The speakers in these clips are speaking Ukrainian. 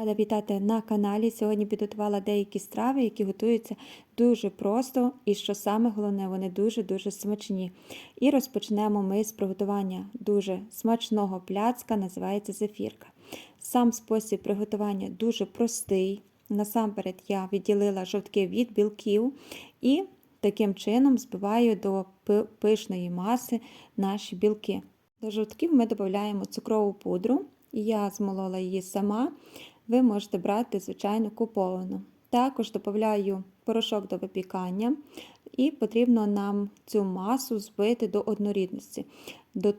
Рада вітати на каналі. Сьогодні підготувала деякі страви, які готуються дуже просто, і що саме головне, вони дуже-дуже смачні. І розпочнемо ми з приготування дуже смачного пляцка, називається зефірка. Сам спосіб приготування дуже простий. Насамперед я відділила жовтки від білків і таким чином збиваю до пишної маси наші білки. До жовтків ми додаємо цукрову пудру. Я змолола її сама, ви можете брати, звичайно, куповану. Також додаю порошок до випікання, і потрібно нам цю масу збити до однорідності.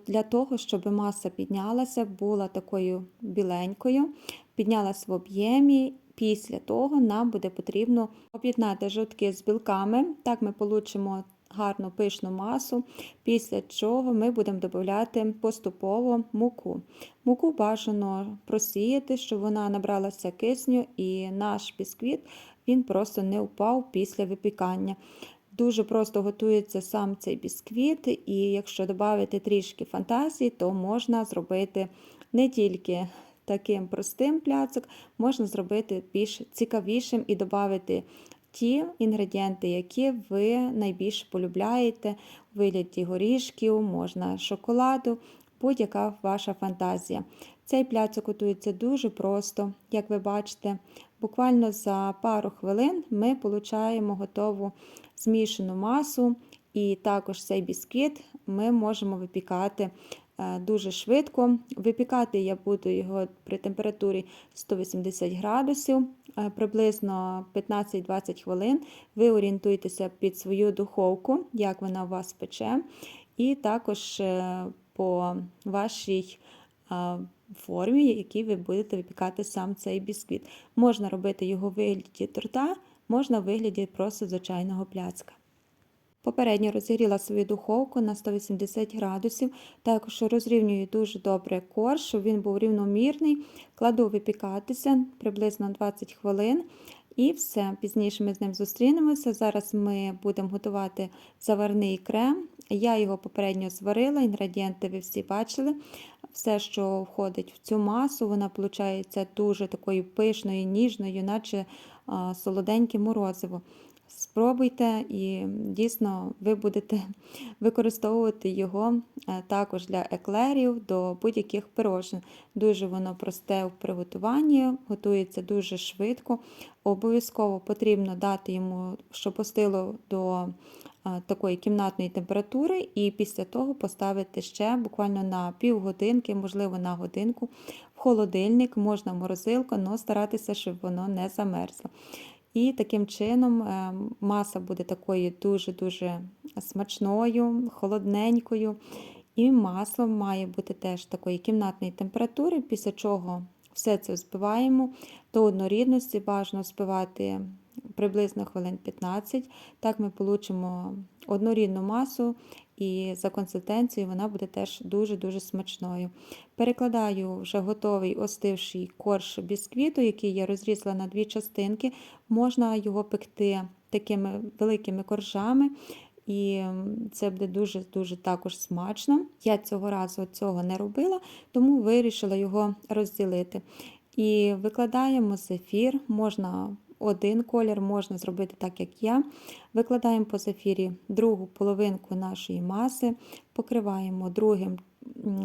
Для того, щоб маса піднялася, була такою біленькою, піднялася в об'ємі. Після того нам буде потрібно об'єднати жовтки з білками. Так ми отримаємо гарну пишну масу, після чого ми будемо додати поступово муку. Муку бажано просіяти, щоб вона набралася кисню, і наш бісквіт він просто не впав після випікання. Дуже просто готується сам цей бісквіт, і якщо додати трішки фантазії, то можна зробити не тільки таким простим пляцок, можна зробити більш цікавішим і додати ті інгредієнти, які ви найбільше полюбляєте, у вигляді горішків, можна шоколаду, будь-яка ваша фантазія. Цей пляцок готується дуже просто, як ви бачите, буквально за пару хвилин ми отримуємо готову змішану масу, і також цей бісквіт ми можемо випікати дуже швидко. Випікати я буду його при температурі 180 градусів, е, приблизно 15-20 хвилин. Ви орієнтуєтеся під свою духовку, як вона у вас пече, і також е, по вашій формі, якій ви будете випікати сам цей бісквіт. Можна робити його в вигляді торта, можна в вигляді просто звичайного пляцка. Попередньо розігріла свою духовку на 180 градусів, також розрівнюю дуже добре корж, щоб він був рівномірний, кладу випікатися приблизно 20 хвилин. І все, пізніше ми з ним зустрінемося. Зараз ми будемо готувати заварний крем. Я його попередньо зварила, інгредієнти ви всі бачили. Все, що входить в цю масу, вона виходить дуже такою пишною, ніжною, наче солоденьке морозиво. Спробуйте, і дійсно ви будете використовувати його е, також для еклерів до будь-яких пирожин. Дуже воно просте в приготуванні, готується дуже швидко. Обов'язково потрібно дати йому, щоб постило до е, такої кімнатної температури, і після того поставити ще буквально на півгодинки, можливо, на годинку в холодильник, можна в морозилку, але старатися, щоб воно не замерзло. І таким чином е, маса буде такою дуже-дуже смачною, холодненькою. І масло має бути теж такої кімнатної температури, після чого все це взбиваємо до однорідності, бажано збивати приблизно хвилин 15. Так ми отримаємо однорідну масу, і за консистенцією вона буде теж дуже-дуже смачною. Перекладаю вже готовий остивший корж бісквіту, який я розрізала на дві частинки. Можна його пекти такими великими коржами. І це буде дуже-дуже також смачно. Я цього разу цього не робила, тому вирішила його розділити. І викладаємо зефір, можна один колір, можна зробити так, як я. Викладаємо по зефірі другу половинку нашої маси, покриваємо другим,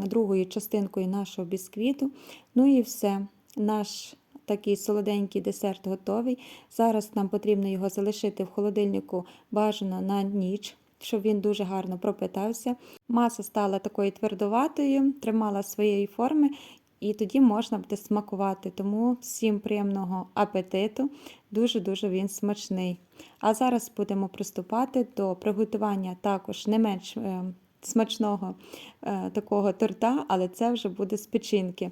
другою частинкою нашого бісквіту. Ну і все. Наш такий солоденький десерт готовий. Зараз нам потрібно його залишити в холодильнику бажано на ніч. Щоб він дуже гарно пропитався. Маса стала такою твердоватою, тримала своєї форми, і тоді можна буде смакувати. Тому всім приємного апетиту, дуже-дуже він смачний. А зараз будемо приступати до приготування також не менш е, смачного е, такого торта, але це вже буде з печінки.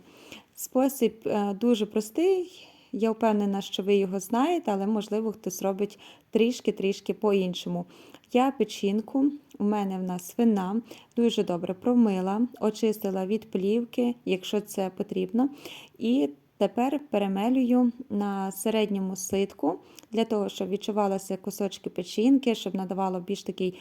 Спосіб е, дуже простий. Я впевнена, що ви його знаєте, але, можливо, хтось робить трішки-трішки по-іншому. Я печінку, у мене вона свина, дуже добре промила, очистила від плівки, якщо це потрібно. І тепер перемелюю на середньому ситку, для того, щоб відчувалися кусочки печінки, щоб надавало більш такий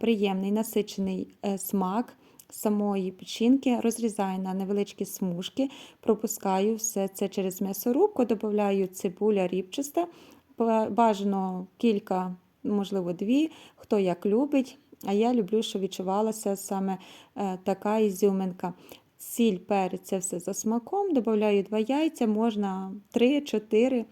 приємний насичений е, смак. Самої печінки, розрізаю на невеличкі смужки, пропускаю все це через м'ясорубку, додаю цибуля рібчаста, ба- бажано кілька, можливо, дві, хто як любить. А я люблю, щоб відчувалася саме е, така ізюминка. Сіль, перець, це все за смаком. Додаю два яйця, можна 3-4,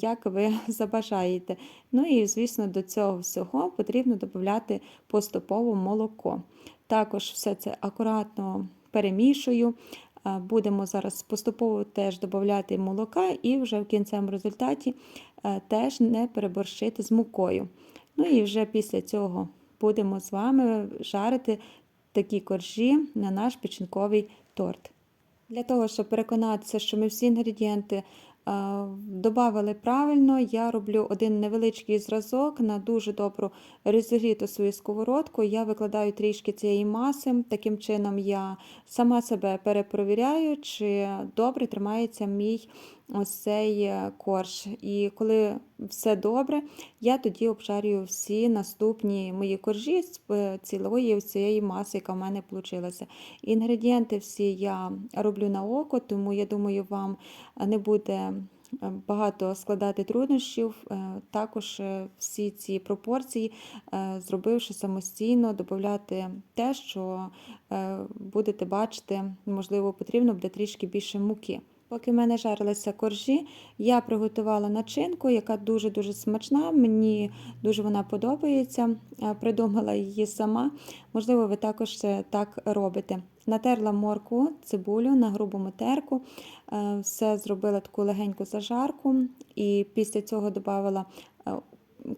як ви забажаєте. Ну і, звісно, до цього всього потрібно додати поступово молоко. Також все це акуратно перемішую. Е, Будемо зараз поступово теж додати молока і вже в кінцевому результаті е, теж не переборщити з мукою. Ну і вже після цього будемо з вами жарити такі коржі на наш печінковий торт. Для того, щоб переконатися, що ми всі інгредієнти додали правильно, я роблю один невеличкий зразок на дуже добру розігріту свою сковородку. Я викладаю трішки цієї маси. Таким чином я сама себе перепровіряю, чи добре тримається мій ось цей е, корж. І коли все добре, я тоді обжарюю всі наступні мої коржі з е, цілої цієї маси, яка в мене вийшла. Інгредієнти всі я роблю на око, тому я думаю, вам не буде е, багато складати труднощів. Також всі ці пропорції, зробивши самостійно, додати те, що будете бачити, можливо, потрібно буде трішки більше муки. Поки в мене жарилися коржі, я приготувала начинку, яка дуже-дуже смачна. Мені дуже вона подобається. Е, Придумала її сама. Можливо, ви також так робите. Натерла морку, цибулю на грубому терку, е, все зробила таку легеньку зажарку, і після цього додала,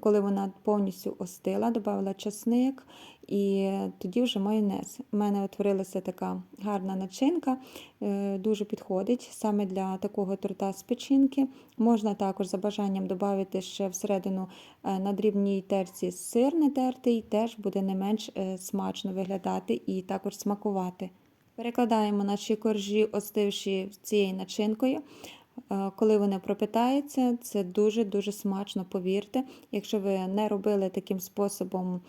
коли вона повністю остила, додала часник і тоді вже майонез. У мене утворилася така гарна начинка, е, дуже підходить саме для такого торта з печінки. Можна також за бажанням додати ще всередину е, на дрібній терці сир не тертий, теж буде не менш е, смачно виглядати і також смакувати. Перекладаємо наші коржі, остивші цією начинкою. Е, Коли вони пропитаються, це дуже-дуже смачно, повірте. Якщо ви не робили таким способом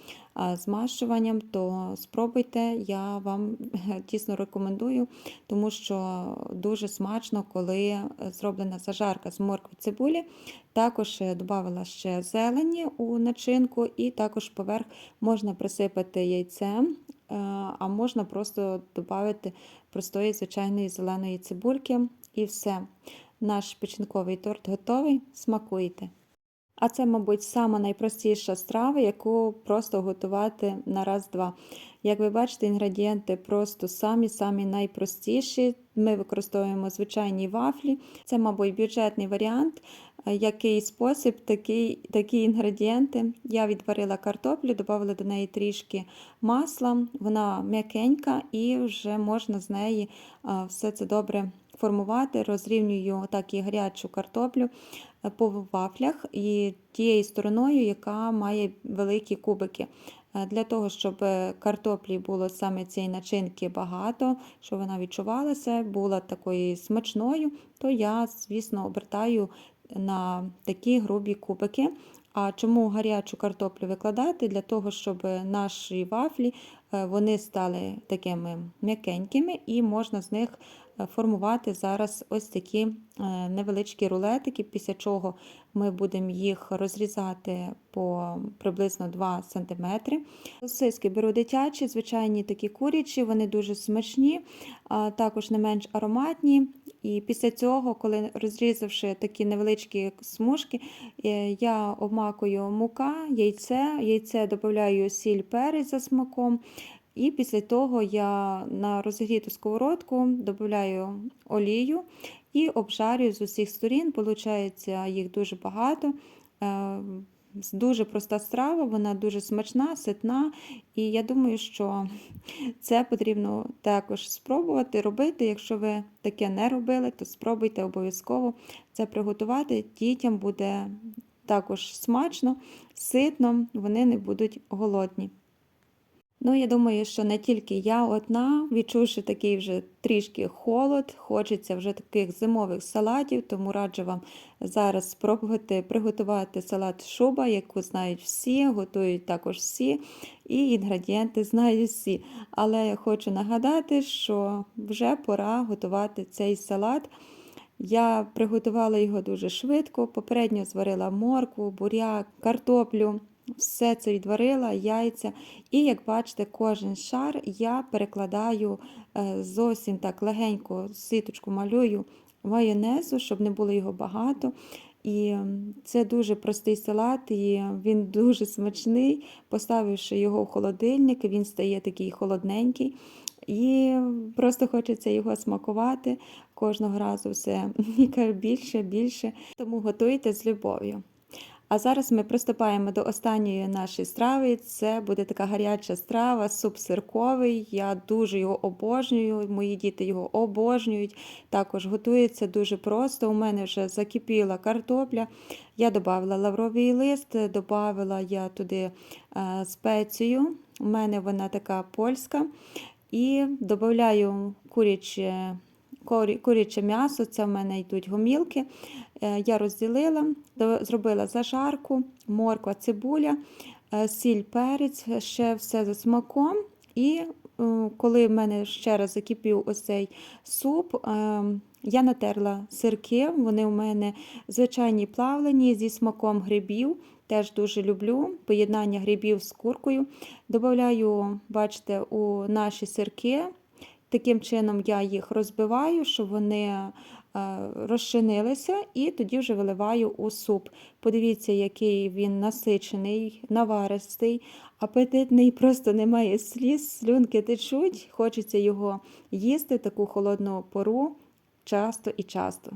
змащуванням, то спробуйте, я вам тісно рекомендую, тому що дуже смачно, коли зроблена зажарка з моркви цибулі. Також е, додала ще зелені у начинку, і також поверх можна присипати яйцем, а можна просто додати простої звичайної зеленої цибульки і все. Наш печінковий торт готовий, смакуйте. А це, мабуть, сама найпростіша страва, яку просто готувати на раз-два. Як ви бачите, інгредієнти просто самі-самі найпростіші. Ми використовуємо звичайні вафлі. Це, мабуть, бюджетний варіант. Який спосіб, такий, такі інгредієнти. Я відварила картоплю, додала до неї трішки масла, вона м'якенька і вже можна з неї все це добре формувати. Розрівнюю так і гарячу картоплю по вафлях і тією стороною, яка має великі кубики. Для того, щоб картоплі було саме цієї начинки багато, щоб вона відчувалася, була такою смачною, то я, звісно, обертаю на такі грубі кубики. А чому гарячу картоплю викладати? Для того, щоб наші вафлі вони стали такими м'якенькими, і можна з них формувати зараз ось такі невеличкі рулетики, після чого ми будемо їх розрізати по приблизно 2 см. Сосиски беру дитячі, звичайні такі курячі, вони дуже смачні, а також не менш ароматні. І після цього, коли розрізавши такі невеличкі смужки, е, я обмакую мука, яйце, яйце додаю сіль перець за смаком. І після того я на розігріту сковородку додаю олію і обжарюю з усіх сторін. Получається їх дуже багато. Дуже проста страва, вона дуже смачна, ситна, і я думаю, що це потрібно також спробувати робити. Якщо ви таке не робили, то спробуйте обов'язково це приготувати. Дітям буде також смачно, ситно, вони не будуть голодні. Ну, я думаю, що не тільки я одна, відчувши такий вже трішки холод, хочеться вже таких зимових салатів, тому раджу вам зараз спробувати приготувати салат шуба, яку знають всі, готують також всі, і інгредієнти знають всі. Але я хочу нагадати, що вже пора готувати цей салат. Я приготувала його дуже швидко. Попередньо зварила моркву, буряк, картоплю. Все це відварила, яйця. І, як бачите, кожен шар я перекладаю е, зовсім так легенько, ситочку малюю майонезу, щоб не було його багато. І це дуже простий салат, і він дуже смачний. Поставивши його в холодильник, він стає такий холодненький. І просто хочеться його смакувати кожного разу все більше, більше. Тому готуйте з любов'ю. А зараз ми приступаємо до останньої нашої страви. Це буде така гаряча страва, суп сирковий. Я дуже його обожнюю. Мої діти його обожнюють. Також готується дуже просто. У мене вже закипіла картопля. Я додала лавровий лист, додала я туди е, спецію. У мене вона така польська. І додаю куряче, куряче м'ясо, це в мене йдуть гомілки. Е, Я розділила, зробила зажарку, морква, цибуля, е, сіль, перець, ще все за смаком. І е, коли в мене ще раз закипів ось цей суп, я натерла сирки, вони у мене звичайні плавлені зі смаком грибів. Теж дуже люблю поєднання грибів з куркою. Добавляю, бачите, у наші сирки. Таким чином я їх розбиваю, щоб вони е, розчинилися, і тоді вже виливаю у суп. Подивіться, який він насичений, наваристий, апетитний, просто немає сліз, слюнки течуть, хочеться його їсти таку холодну пору часто і часто.